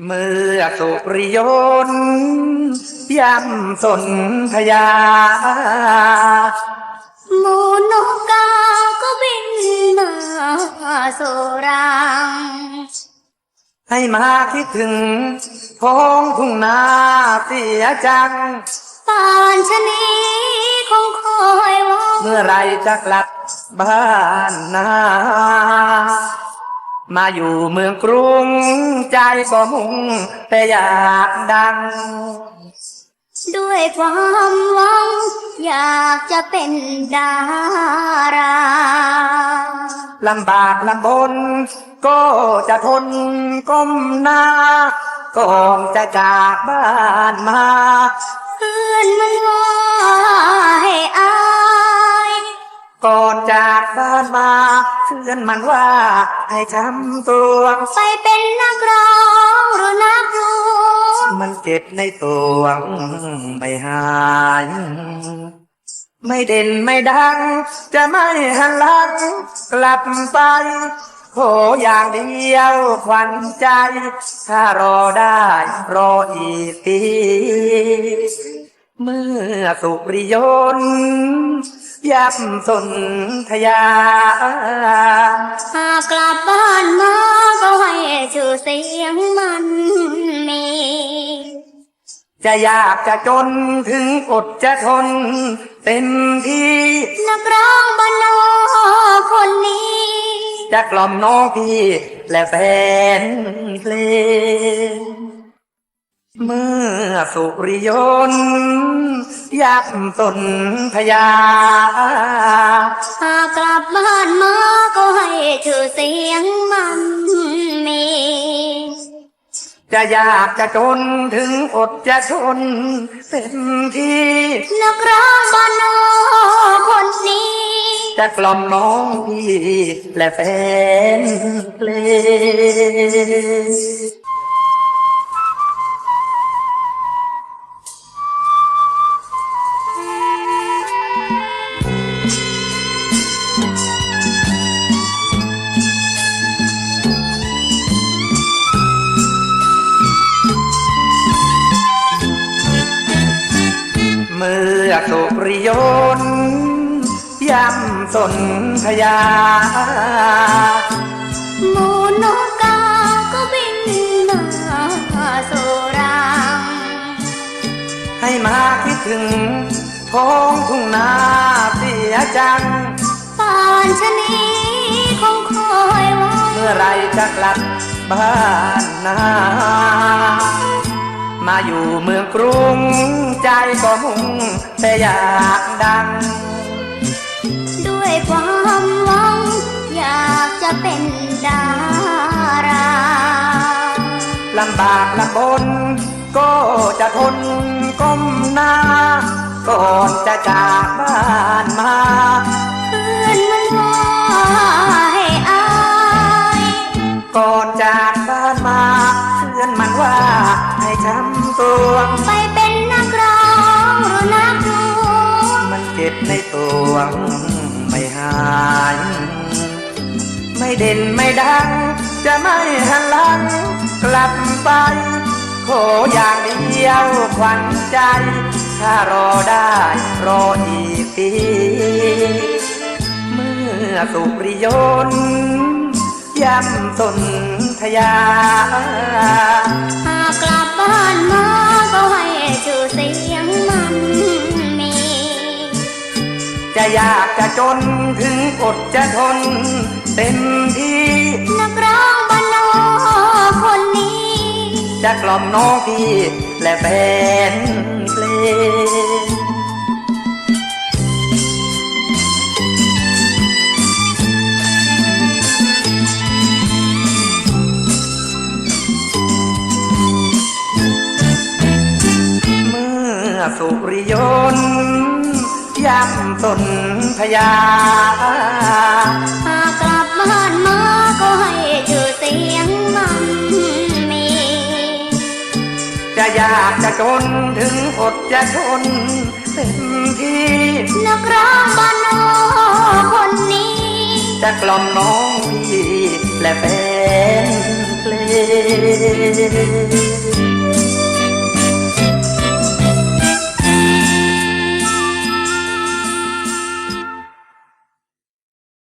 เมื่อสุริยนต์ย่ำสนธยาหมูนกกาก็บินมาสู่รัง ให้มาคิดถึงท้องทุ่งนาเสียจัง ป่านชะนีคงคอยว่าเมื่อไรจะกลับบ้านนา มาอยู่เมืองกรุง ใจก็มุ่งแต่อยากดัง ด้วยความหวัง อยากจะเป็นดาราลำบากลำบน ก็จะทนก้มหน้าก่อนจะจากบ้านมา เพื่อนมันว่าให้อาย ก่อนจากบ้านมาเพื่อนมันว่า ให้ทำตัวไปเป็นนักร้องหรือนักร้องมันเจ็บในตัวไม่หาย ไม่เด่นไม่ดัง จะไม่หันหลังกลับไปโหอย่างเดียวขวัญใจ ถ้ารอได้รออีกปี เมื่อสุริยนต์ ยับสนธยา หากกลับบ้านมาก็ให้ชื่อเสียงมันมี จะอยากจะจนถึงอดจะทนเต็มที่ นักร้องบ้านนอกคนนี้ จะกล่อมน้องพี่และแฟนเพลง เมื่อสุริยนยับสนธยาหากกลับบ้านมาก็ให้ชื่อเสียงมันมี จะอยากจะจนถึงอดจะทนเต็มที่นักร้องบ้านนอกคนนี้ จะกล่อมน้องพี่และแฟนเพลง เมื่อสุริยนย่ำสนธยา หมูนกกาก็บินมาสู่รังให้มาคิดถึงท้องทุ่งนาเสียจัง ป่านชะนีคงคอยว่าเมื่อไรจะกลับบ้านนา มาอยู่เมืองกรุง ใจก็มุ่งแต่อยากดัง ด้วยความหวัง อยากจะเป็นดาราลำบากลำบน ก็จะทนก้มหน้า ก่อนจะจากบ้านมาำตัวไปเป็นนักร้องหรือนักร้องมันเจ็บในตัวไม่หาย ไม่เด่นไม่ดัง จะไม่หันหลัง กลับไป ขออย่างเดียวขวัญใจ ถ้ารอได้รออีกปี เมื่อสุริยนต์ย่ำสนธยา หากกลับบ้าน จะอยากจะจนถึงอดจะทน เต็มที่ นักร้องบ้านนอกคนนี้ จะกล่อมน้องพี่และแฟนเพลงเมื่อสุริยนต์ ย่ำสนธยาหากกลับบ้านมาก็ให้ชื่อเสียงมันมี จะอยากจะจนถึงอดจะทนเต็มที่นักร้องบ้านนอกคนนี้ จะกล่อมน้องพี่และแฟนเพลง